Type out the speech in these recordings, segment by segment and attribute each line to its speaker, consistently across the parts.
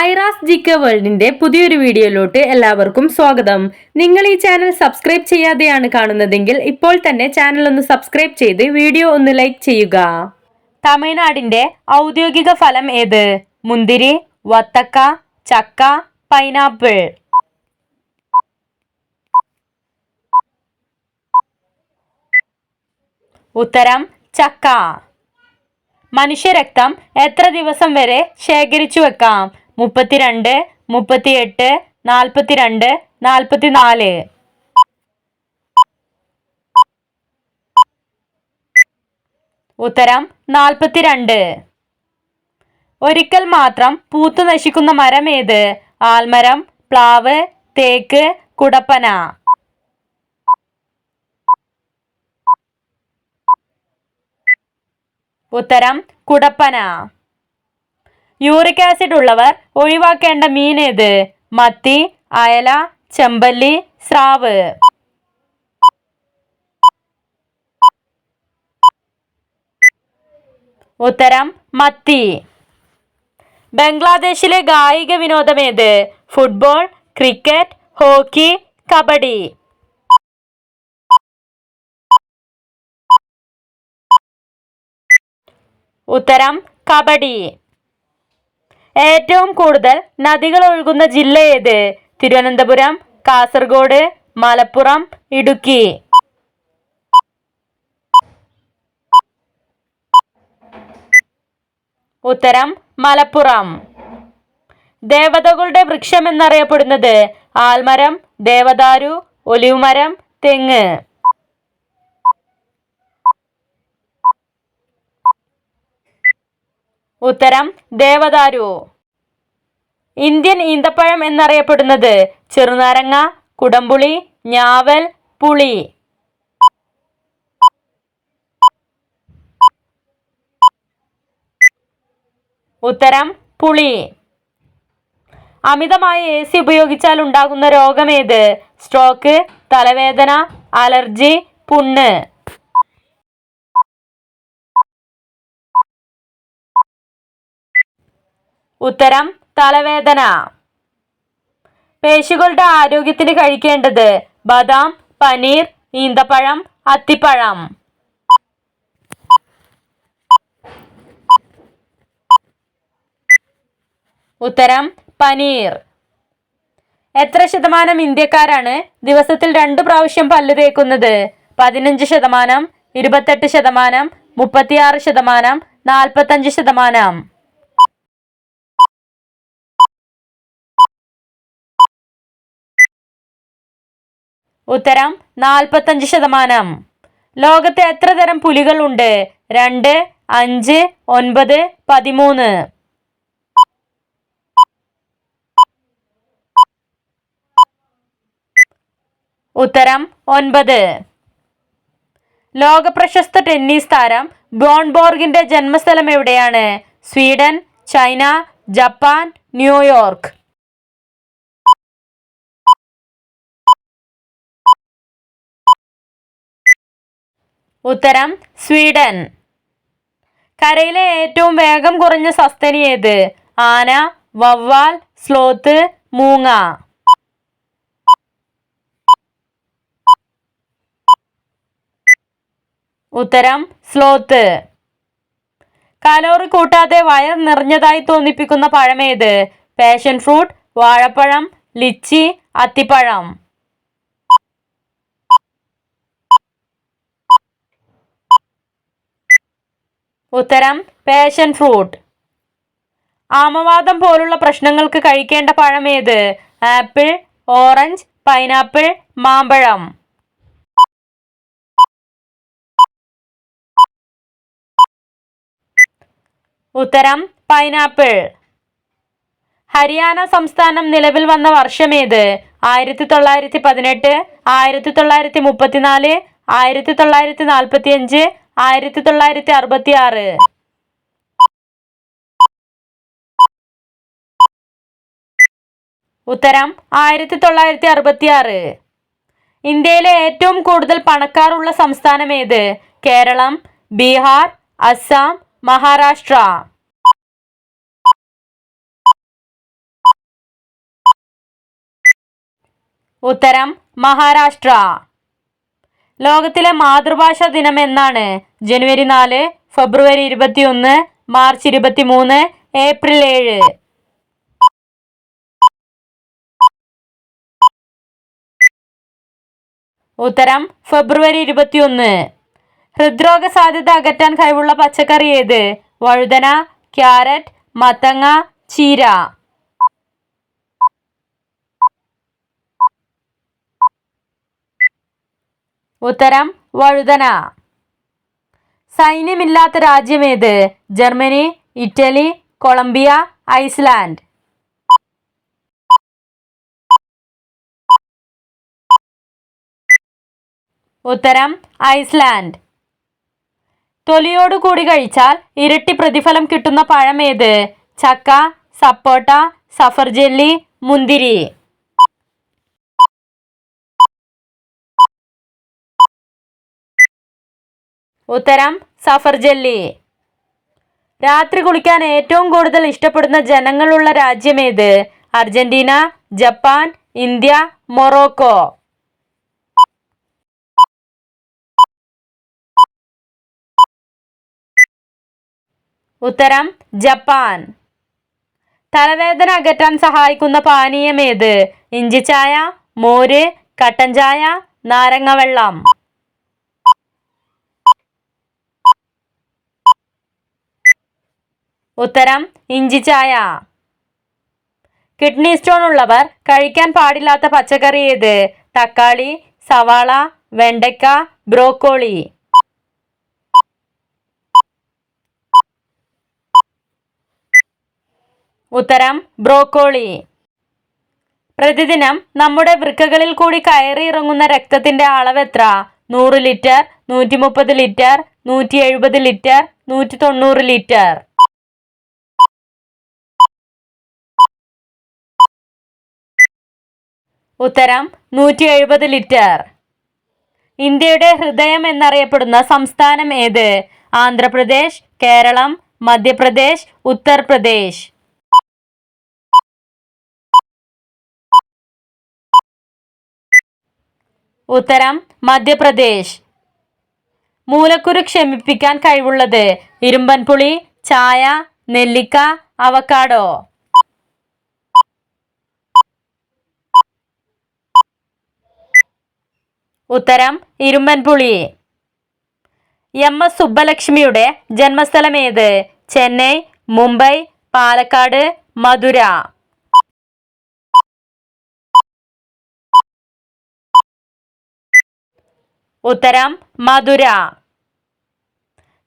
Speaker 1: ഐറാസ് ജിക്ക വേൾഡിന്റെ പുതിയൊരു വീഡിയോയിലോട്ട് എല്ലാവർക്കും സ്വാഗതം. നിങ്ങൾ ഈ ചാനൽ സബ്സ്ക്രൈബ് ചെയ്യാതെയാണ് കാണുന്നതെങ്കിൽ ഇപ്പോൾ തന്നെ ചാനൽ ഒന്ന് സബ്സ്ക്രൈബ് ചെയ്ത് വീഡിയോ ഒന്ന് ലൈക്ക് ചെയ്യുക. തമിഴ്നാടിന്റെ ഔദ്യോഗിക ഫലം ഏത്? മുന്തിരി വത്തക്ക ചക്ക പൈനാപ്പിൾ. ഉത്തരം ചക്ക. മനുഷ്യരക്തം എത്ര ദിവസം വരെ ശേഖരിച്ചു വെക്കാം? മുപ്പത്തിരണ്ട് മുപ്പത്തിയെട്ട് നാൽപ്പത്തിരണ്ട് നാൽപ്പത്തിനാല്. ഉത്തരം നാൽപ്പത്തിരണ്ട്. ഒരിക്കൽ മാത്രം പൂത്തു നശിക്കുന്ന മരം ഏത് ആൽമരം പ്ലാവ് തേക്ക് കുടപ്പന. ഉത്തരം കുടപ്പന. യൂറിക് ആസിഡ് ഉള്ളവർ ഒഴിവാക്കേണ്ട മീൻ ഏത് മത്തി അയല ചെമ്പല്ലി സ്രാവ്. ഉത്തരം മത്തി. ബംഗ്ലാദേശിലെ ഗായിക വിനോദം ഏത് ഫുട്ബോൾ ക്രിക്കറ്റ് ഹോക്കി കബഡി. ഉത്തരം കബഡി. ഏറ്റവും കൂടുതൽ നദികൾ ഒഴുകുന്ന ജില്ല ഏത്? തിരുവനന്തപുരം കാസർഗോഡ് മലപ്പുറം ഇടുക്കി. ഉത്തരം മലപ്പുറം. ദേവതകളുടെ വൃക്ഷം എന്നറിയപ്പെടുന്നത് ആൽമരം ദേവദാരു ഒലിവുമരം തെങ്ങ്. ഉത്തരം ദേവദാരു. ഇന്ത്യൻ ഈന്തപ്പഴം എന്നറിയപ്പെടുന്നത് ചെറുനാരങ്ങ കുടംപുളി ഞാവൽ പുളി. ഉത്തരം പുളി. അമിതമായ എ സി ഉപയോഗിച്ചാൽ ഉണ്ടാകുന്ന രോഗമേത് സ്ട്രോക്ക് തലവേദന അലർജി പുണ്ണ്. ഉത്തരം തലവേദന. പേശികളുടെ ആരോഗ്യത്തിന് കഴിക്കേണ്ടത് ബദാം പനീർ ഈന്തപ്പഴം അത്തിപ്പഴം. ഉത്തരം പനീർ. എത്ര ശതമാനം ഇന്ത്യക്കാരാണ് ദിവസത്തിൽ രണ്ടു പ്രാവശ്യം പല്ല് തേക്കുന്നത്? പതിനഞ്ച് ശതമാനം ഇരുപത്തെട്ട് ശതമാനം മുപ്പത്തിയാറ് ശതമാനം നാൽപ്പത്തഞ്ച് ശതമാനം. ഉത്തരം നാൽപ്പത്തഞ്ച് ശതമാനം. ലോകത്ത് എത്ര തരം പുലികൾ ഉണ്ട് രണ്ട് അഞ്ച് ഒൻപത് പതിമൂന്ന്. ഉത്തരം ഒൻപത്. ലോക പ്രശസ്ത ടെന്നീസ് താരം ബോൺബോർഗിന്റെ ജന്മസ്ഥലം എവിടെയാണ്? Sweden China Japan New York. ഉത്തരം സ്വീഡൻ. കരയിലെ ഏറ്റവും വേഗം കുറഞ്ഞ സസ്തനി ഏത്? ആന വവ്വാൽ സ്ലോത്ത് മൂങ്ങ. ഉത്തരം സ്ലോത്ത്. കലോറി കൂട്ടാതെ വയർ നിറഞ്ഞതായി തോന്നിപ്പിക്കുന്ന പഴമേത്? പാഷൻ ഫ്രൂട്ട് വാഴപ്പഴം ലിച്ചി അത്തിപ്പഴം. ഉത്തരം പാഷൻ ഫ്രൂട്ട് ആമവാദം പോലുള്ള പ്രശ്നങ്ങൾക്ക് കഴിക്കേണ്ട പഴം ഏത് ആപ്പിൾ ഓറഞ്ച് പൈനാപ്പിൾ മാമ്പഴം. ഉത്തരം പൈനാപ്പിൾ. ഹരിയാന സംസ്ഥാനം നിലവിൽ വന്ന വർഷമേത്? ആയിരത്തി തൊള്ളായിരത്തി പതിനെട്ട് ആയിരത്തി തൊള്ളായിരത്തി മുപ്പത്തിനാല് ആയിരത്തി തൊള്ളായിരത്തി നാൽപ്പത്തി അഞ്ച് ആയിരത്തി തൊള്ളായിരത്തി അറുപത്തി ആറ് ഉത്തരം ആയിരത്തി തൊള്ളായിരത്തി അറുപത്തി ആറ് ഇന്ത്യയിലെ ഏറ്റവും കൂടുതൽ പണക്കാരുള്ള സംസ്ഥാനം ഏത്? കേരളം ബീഹാർ അസം മഹാരാഷ്ട്ര. ഉത്തരം മഹാരാഷ്ട്ര. ലോകത്തിലെ മാതൃഭാഷാ ദിനം എന്നാണ്. ജനുവരി നാല് ഫെബ്രുവരി ഇരുപത്തിയൊന്ന് മാർച്ച് ഇരുപത്തിമൂന്ന് ഏപ്രിൽ ഏഴ്. ഉത്തരം ഫെബ്രുവരി ഇരുപത്തിയൊന്ന്. ഹൃദ്രോഗ സാധ്യത അകറ്റാൻ കഴിവുള്ള പച്ചക്കറി ഏത്? വഴുതന ക്യാരറ്റ് മത്തങ്ങ ചീര. ഉത്തരം വഴുതന. സൈന്യമില്ലാത്ത രാജ്യമേത്? Germany Italy Colombia Iceland. ഉത്തരം ഐസ്ലാൻഡ്. തൊലിയോട് കൂടി കഴിച്ചാൽ ഇരട്ടി പ്രതിഫലം കിട്ടുന്ന പഴമേത്? ചക്ക സപ്പോട്ട സഫർജെല്ലി മുന്തിരി. ഉത്തരം സഫർ ജെല്ലി. രാത്രി കുളിക്കാൻ ഏറ്റവും കൂടുതൽ ഇഷ്ടപ്പെടുന്ന ജനങ്ങളുള്ള രാജ്യമേത്? Argentina Japan India Morocco. ഉത്തരം ജപ്പാൻ. തലവേദന അകറ്റാൻ സഹായിക്കുന്ന പാനീയം ഏത് ഇഞ്ചിച്ചായ മോര് കട്ടൻ ചായ നാരങ്ങ വെള്ളം. ഉത്തരം ഇഞ്ചി ചായ. കിഡ്നി സ്റ്റോൺ ഉള്ളവർ കഴിക്കാൻ പാടില്ലാത്ത പച്ചക്കറി ഏത്? തക്കാളി സവാള വെണ്ടയ്ക്ക ബ്രോക്കോളി. ഉത്തരം ബ്രോക്കോളി. പ്രതിദിനം നമ്മുടെ വൃക്കകളിൽ കൂടി കയറി ഇറങ്ങുന്ന രക്തത്തിന്റെ അളവ് എത്ര? നൂറ് ലിറ്റർ നൂറ്റി മുപ്പത് ലിറ്റർ നൂറ്റി എഴുപത് ലിറ്റർ നൂറ്റി തൊണ്ണൂറ് ലിറ്റർ. ഉത്തരം നൂറ്റി എഴുപത് ലിറ്റർ. ഇന്ത്യയുടെ ഹൃദയം എന്നറിയപ്പെടുന്ന സംസ്ഥാനം ഏത്? ആന്ധ്രാപ്രദേശ് കേരളം മധ്യപ്രദേശ് ഉത്തർപ്രദേശ്. ഉത്തരം മധ്യപ്രദേശ്. മൂലക്കുരു ക്ഷമിപ്പിക്കാൻ കഴിവുള്ളത് ഇരുമ്പൻപുളി ചായ നെല്ലിക്ക അവക്കാഡോ ഉത്തരം ഇരുമ്പൻപുളി. എം എസ് സുബ്ബലക്ഷ്മിയുടെ ജന്മസ്ഥലം ഏത് ചെന്നൈ മുംബൈ പാലക്കാട് മധുര. ഉത്തരം മധുര.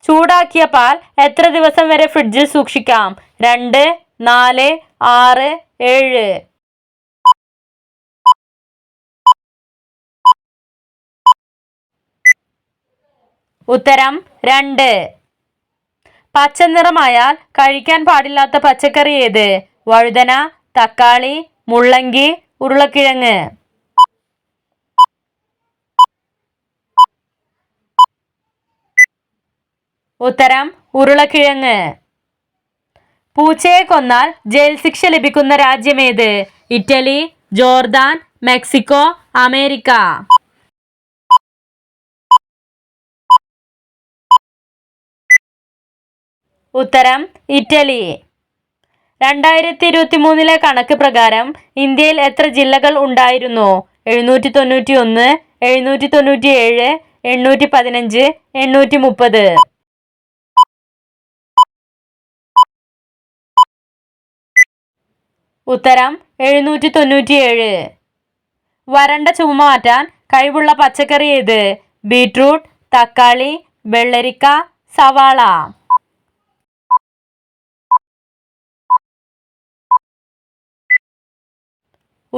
Speaker 1: ചൂടാക്കിയ പാൽ എത്ര ദിവസം വരെ ഫ്രിഡ്ജിൽ സൂക്ഷിക്കാം? രണ്ട് നാല് ആറ് ഏഴ്. ഉത്തരം രണ്ട്. പച്ച നിറമായാൽ കഴിക്കാൻ പാടില്ലാത്ത പച്ചക്കറി ഏത്? വഴുതന തക്കാളി മുള്ളങ്കി ഉരുളക്കിഴങ്ങ്. ഉത്തരം ഉരുളക്കിഴങ്ങ്. പൂച്ചയെ കൊന്നാൽ ജയിൽ ശിക്ഷ ലഭിക്കുന്ന രാജ്യമേത് ഇറ്റലി ജോർദാൻ മെക്സിക്കോ അമേരിക്ക. ഉത്തരം ഇറ്റലി. രണ്ടായിരത്തി ഇരുപത്തി മൂന്നിലെ കണക്ക് പ്രകാരം ഇന്ത്യയിൽ എത്ര ജില്ലകൾ ഉണ്ടായിരുന്നു? എഴുന്നൂറ്റി തൊണ്ണൂറ്റി ഒന്ന് എഴുന്നൂറ്റി തൊണ്ണൂറ്റി ഏഴ് എണ്ണൂറ്റി പതിനഞ്ച് എണ്ണൂറ്റി മുപ്പത് ഉത്തരം എഴുന്നൂറ്റി തൊണ്ണൂറ്റിയേഴ് വരണ്ട ചുമ മാറ്റാൻ കഴിവുള്ള പച്ചക്കറി ഏത്? ബീട്രൂട്ട് തക്കാളി വെള്ളരിക്ക സവാള.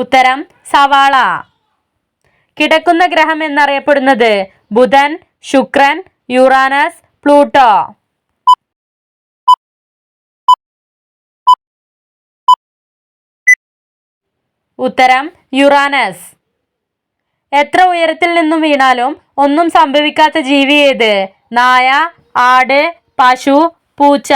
Speaker 1: ഉത്തരം സവാള. കിടക്കുന്ന ഗ്രഹം എന്നറിയപ്പെടുന്നത് ബുധൻ ശുക്രൻ യുറാനസ് പ്ലൂട്ടോ. ഉത്തരം യുറാനസ്. എത്ര ഉയരത്തിൽ നിന്നും വീണാലും ഒന്നും സംഭവിക്കാത്ത ജീവി ഏത്? നായ ആട് പശു പൂച്ച.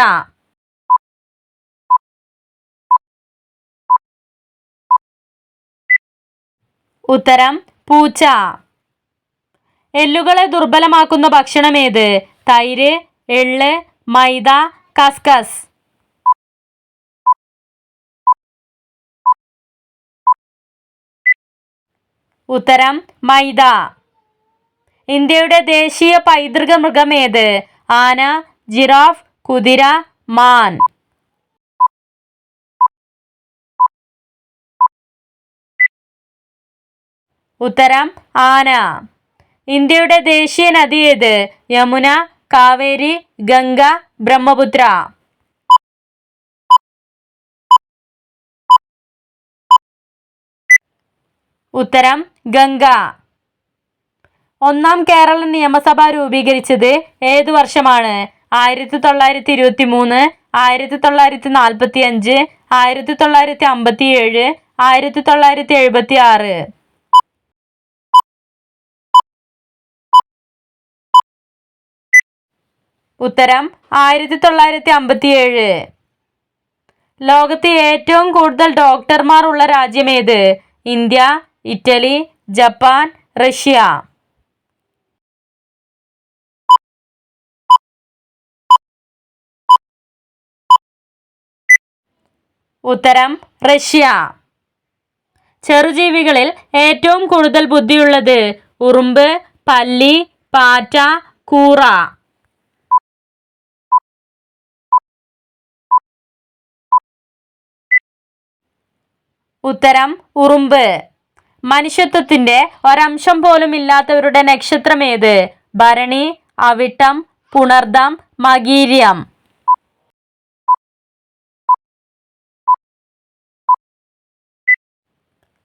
Speaker 1: ഉത്തരം പൂച്ച. എല്ലുകളെ ദുർബലമാക്കുന്ന ഭക്ഷണം ഏത്? തൈര് എള്ള് മൈദ കസ്കസ്. ഉത്തരം മൈദ. ഇന്ത്യയുടെ ദേശീയ പൈതൃക മൃഗം ഏത്? ആന ജിറാഫ് കുതിര മാൻ. ഉത്തരം ആന. ഇന്ത്യയുടെ ദേശീയ നദി ഏത്? യമുന കാവേരി ഗംഗ ബ്രഹ്മപുത്ര. ഉത്തരം ഗംഗ. ഒന്നാം കേരള നിയമസഭ രൂപീകരിച്ചത് ഏത് വർഷമാണ്? ആയിരത്തി തൊള്ളായിരത്തി ഇരുപത്തി മൂന്ന് ആയിരത്തി തൊള്ളായിരത്തി നാൽപ്പത്തി അഞ്ച് ആയിരത്തി തൊള്ളായിരത്തി അമ്പത്തി ഏഴ് ആയിരത്തി തൊള്ളായിരത്തി എഴുപത്തി ആറ് ഉത്തരം ആയിരത്തി തൊള്ളായിരത്തി അമ്പത്തി ഏഴ് ലോകത്ത് ഏറ്റവും കൂടുതൽ ഡോക്ടർമാർ ഉള്ള രാജ്യം ഏത് ഇന്ത്യ ഇറ്റലി ജപ്പാൻ റഷ്യ. ഉത്തരം റഷ്യ. ചെറുജീവികളിൽ ഏറ്റവും കൂടുതൽ ബുദ്ധിയുള്ളത് ഉറുമ്പ് പല്ലി പാറ്റ കൂറ. ഉത്തരം ഉറുമ്പ്. മനുഷ്യത്വത്തിന്റെ ഒരംശം പോലും ഇല്ലാത്തവരുടെ നക്ഷത്രം ഏത് ഭരണി അവിട്ടം പുണർദം മകീര്യം.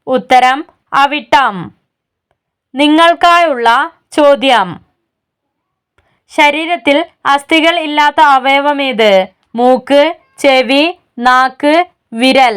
Speaker 1: ഉത്തരം അവിട്ടം. നിങ്ങൾക്കായുള്ള ചോദ്യം. ശരീരത്തിൽ അസ്ഥികൾ ഇല്ലാത്ത അവയവം ഏത് മൂക്ക് ചെവി നാക്ക് വിരൽ.